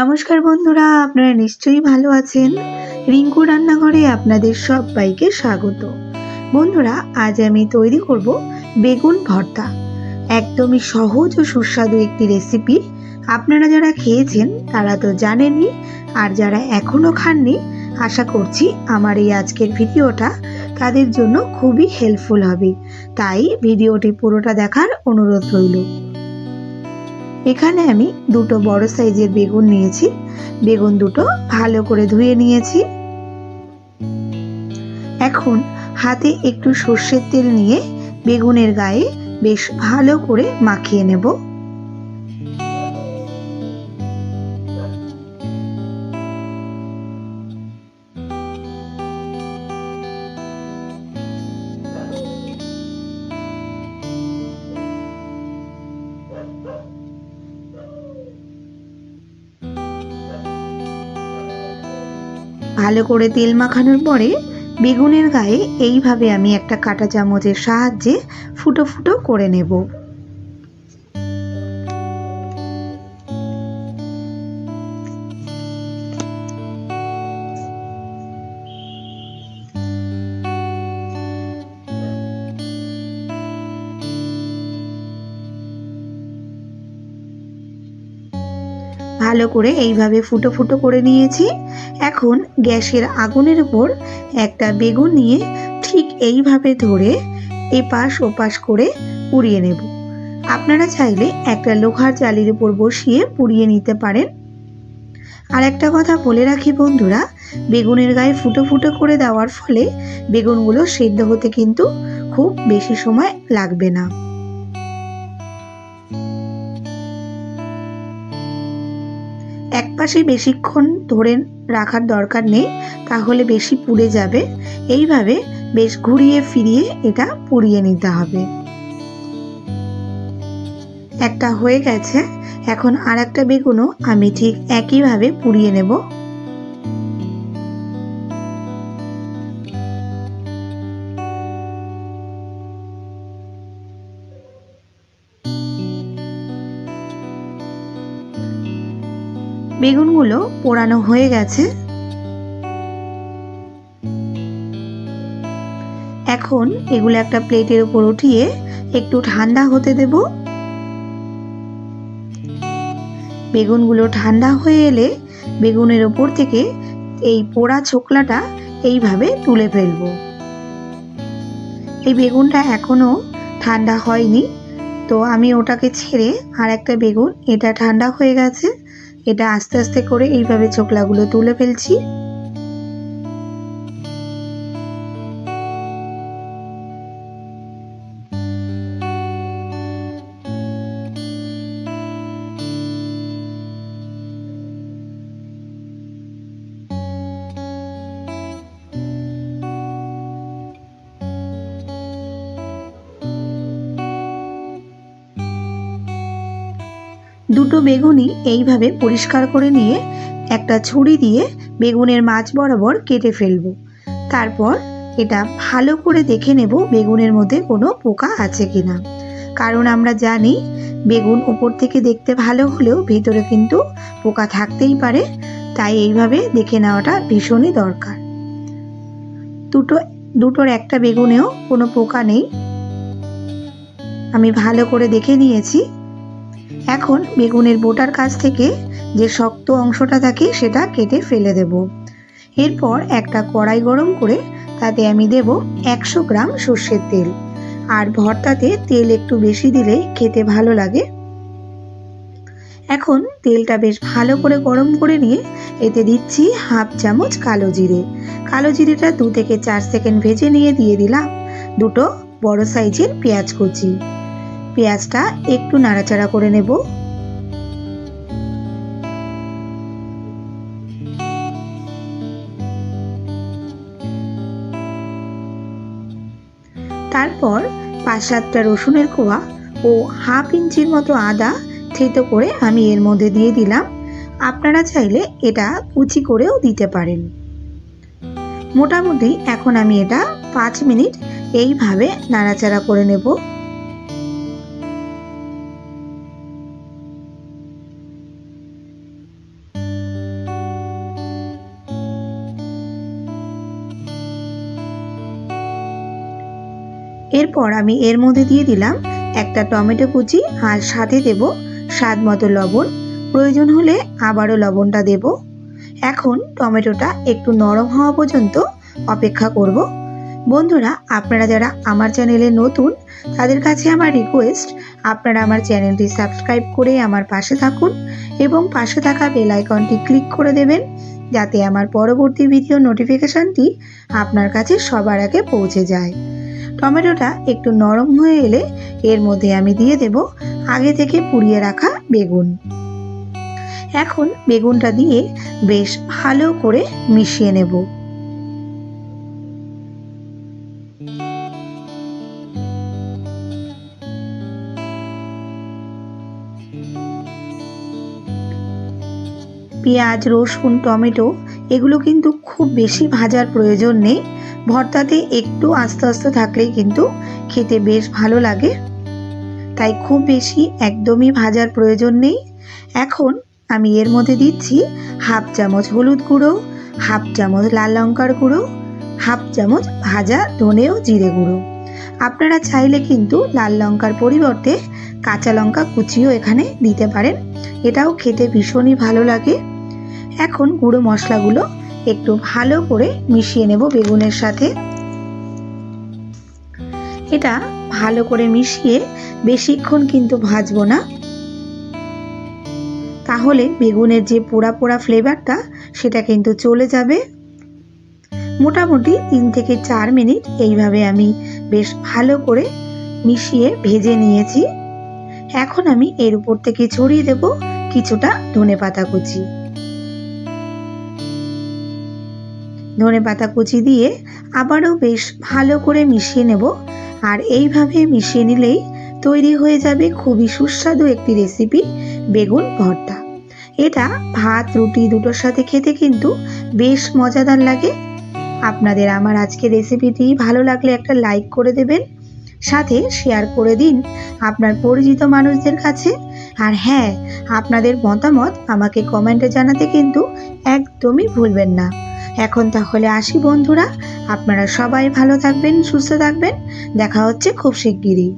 নমস্কার বন্ধুরা, আপনারা নিশ্চয়ই ভালো আছেন। রিঙ্কু রান্নাঘরে আপনাদের সবাইকে স্বাগত। বন্ধুরা, আজ আমি তৈরি করব বেগুন ভর্তা। একদমই সহজ ও সুস্বাদু একটি রেসিপি। আপনারা যারা খেয়েছেন, তারা তো জানেনই, আর যারা এখনও খাননি, আশা করছি আমার এই আজকের ভিডিওটা তাদের জন্য খুবই হেল্পফুল হবে। তাই ভিডিওটি পুরোটা দেখার অনুরোধ রইল। এখানে আমি দুটো বড় সাইজের বেগুন নিয়েছি। বেগুন দুটো ভালো করে ধুয়ে নিয়েছি। এখন হাতে একটু সর্ষের তেল নিয়ে বেগুনের গায়ে বেশ ভালো করে মাখিয়ে নেব। ভালো করে তেল মাখানোর পরে বেগুনের গায়ে এইভাবে আমি একটা কাঁটা চামচের সাহায্যে ফুটো ফুটো করে নেব। ভালো করে এইভাবে ফুটো ফুটো করে নিয়েছি। এখন গ্যাসের আগুনের উপর একটা বেগুন নিয়ে ঠিক এইভাবে ধরে এপাশ ওপাশ করে পুড়িয়ে নেব। আপনারা চাইলে একটা লোহার জালির উপর বসিয়ে পুড়িয়ে নিতে পারেন। আর একটা কথা বলে রাখি বন্ধুরা, বেগুনের গায়ে ফুটো ফুটো করে দেওয়ার ফলে বেগুনগুলো সেদ্ধ হতে কিন্তু খুব বেশি সময় লাগবে না। পাশে বেশিক্ষণ ধরে রাখার দরকার নেই, তাহলে বেশি পুড়ে যাবে। এইভাবে বেশ ঘুরিয়ে ফিরিয়ে এটা পুড়িয়ে নিতে হবে। একটা হয়ে গেছে। এখন আর একটা বেগুনও আমি ঠিক একইভাবে পুড়িয়ে নেব। বেগুনগুলো পোড়ানো হয়ে গেছে। এখন এগুলো একটা প্লেটের উপর উঠিয়ে একটু ঠান্ডা হতে দেব। বেগুনগুলো ঠান্ডা হয়ে এলে বেগুনের ওপর থেকে এই পোড়া ছোকলাটা এইভাবে তুলে ফেলব। এই বেগুনটা এখনও ঠান্ডা হয়নি, তো আমি ওটাকে ছেড়ে আর একটা বেগুন, এটা ঠান্ডা হয়ে গেছে। এটা আস্তে আস্তে করে এইভাবে চোখলাগুলো তুলে ফেলছি। দুটো বেগুনই এইভাবে পরিষ্কার করে নিয়ে একটা ছুরি দিয়ে বেগুনের মাছ বরাবর কেটে ফেলব। তারপর এটা ভালো করে দেখে নেব বেগুনের মধ্যে কোনো পোকা আছে কিনা। কারণ আমরা জানি, বেগুন উপর থেকে দেখতে ভালো হলেও ভিতরে কিন্তু পোকা থাকতেই পারে, তাই এইভাবে দেখে নেওয়াটা ভীষণই দরকার। দুটো, দুটোর একটা বেগুনেও কোনো পোকা নেই। আমি ভালো করে দেখে নিয়েছি। এখন বেগুনের বোটার কাছ থেকে যে শক্ত অংশটা থাকে সেটা কেটে ফেলে দেব। এরপর একটা কড়াই গরম করে তাতে আমি দেব একশো গ্রাম সর্ষের তেল। আর ভর্তাতে তেল একটু বেশি দিলেই খেতে ভালো লাগে। এখন তেলটা বেশ ভালো করে গরম করে নিয়ে এতে দিচ্ছি হাফ চামচ কালো জিরে। কালো জিরেটা দু থেকে চার সেকেন্ড ভেজে নিয়ে দিয়ে দিলাম দুটো বড় সাইজের পেঁয়াজ কুচি। পেঁয়াজটা একটু নাড়াচাড়া করে নেব। তারপর পাঁচ সাতটা রসুনের কোয়া ও হাফ ইঞ্চির মতো আদা থেতো করে আমি এর মধ্যে দিয়ে দিলাম। আপনারা চাইলে এটা কুচি করেও দিতে পারেন। মোটামুটি এখন আমি এটা পাঁচ মিনিট এইভাবে নাড়াচাড়া করে নেব। এরপর আমি এর মধ্যে দিয়ে দিলাম একটা টমেটো কুচি আর সাথে দেব স্বাদ মতো লবণ। প্রয়োজন হলে আবারও লবণটা দেব। এখন টমেটোটা একটু নরম হওয়া পর্যন্ত অপেক্ষা করব। বন্ধুরা, আপনারা যারা আমার চ্যানেলে নতুন, তাদের কাছে আমার রিকোয়েস্ট আপনারা আমার চ্যানেলটি সাবস্ক্রাইব করে আমার পাশে থাকুন এবং পাশে থাকা বেল আইকনটি ক্লিক করে দেবেন, যাতে আমার পরবর্তী ভিডিও নোটিফিকেশানটি আপনার কাছে সবার আগে পৌঁছে যায়। টমেটোটা একটু নরম হয়ে এলে এর মধ্যে আমি দিয়ে দেব আগে থেকে পুড়িয়ে রাখা বেগুন। এখন বেগুনটা দিয়ে বেশ ভালো করে মিশিয়ে নেব। পেঁয়াজ, রসুন, টমেটো, এগুলো কিন্তু খুব বেশি ভাজার প্রয়োজন নেই। ভর্তাতে একটু আস্তে আস্তে থাকলেই কিন্তু খেতে বেশ ভালো লাগে। তাই খুব বেশি একদমই ভাজার প্রয়োজন নেই। এখন আমি এর মধ্যে দিচ্ছি হাফ চামচ হলুদ গুঁড়ো, হাফ চামচ লাল লঙ্কার গুঁড়ো, হাফ চামচ ভাজা ধনে ও জিরে গুঁড়ো। আপনারা চাইলে কিন্তু লাল লঙ্কার পরিবর্তে কাঁচা লঙ্কা কুচিও এখানে দিতে পারেন। এটাও খেতে ভীষণই ভালো লাগে। এখন গুঁড়ো মশলাগুলো একটু ভালো করে মিশিয়ে নেব বেগুনের সাথে। এটা ভালো করে মিশিয়ে বেশিক্ষণ কিন্তু ভাজবো না। তাহলে বেগুনের যে পোড়া পোড়া ফ্লেভারটা, সেটা কিন্তু চলে যাবে। মোটামুটি তিন থেকে চার মিনিট এইভাবে আমি বেশ ভালো করে মিশিয়ে ভেজে নিয়েছি। এখন আমি এর উপর থেকে ছড়িয়ে দেব কিছুটা ধনে পাতা কুচি। ধনে পাতা কুচি দিয়ে আবারও বেশ ভালো করে মিশিয়ে নেব। আর এইভাবে মিশিয়ে নিলেই তৈরি হয়ে যাবে খুবই সুস্বাদু একটি রেসিপি বেগুন ভর্তা। এটা ভাত, রুটি দুটোর সাথে খেতে কিন্তু বেশ মজাদার লাগে। আপনাদের আমার আজকে রেসিপিটি ভালো লাগলে একটা লাইক করে দেবেন, সাথে শেয়ার করে দিন আপনার পরিচিত মানুষদের কাছে। আর হ্যাঁ আপনাদের মতামত আমাকে কমেন্টে জানাতে কিন্তু একদমই ভুলবেন না। এখন তাহলে আসি বন্ধুরা। আপনারা সবাই ভালো থাকবেন সুস্থ থাকবেন। দেখা হচ্ছে খুব শিগগিরই।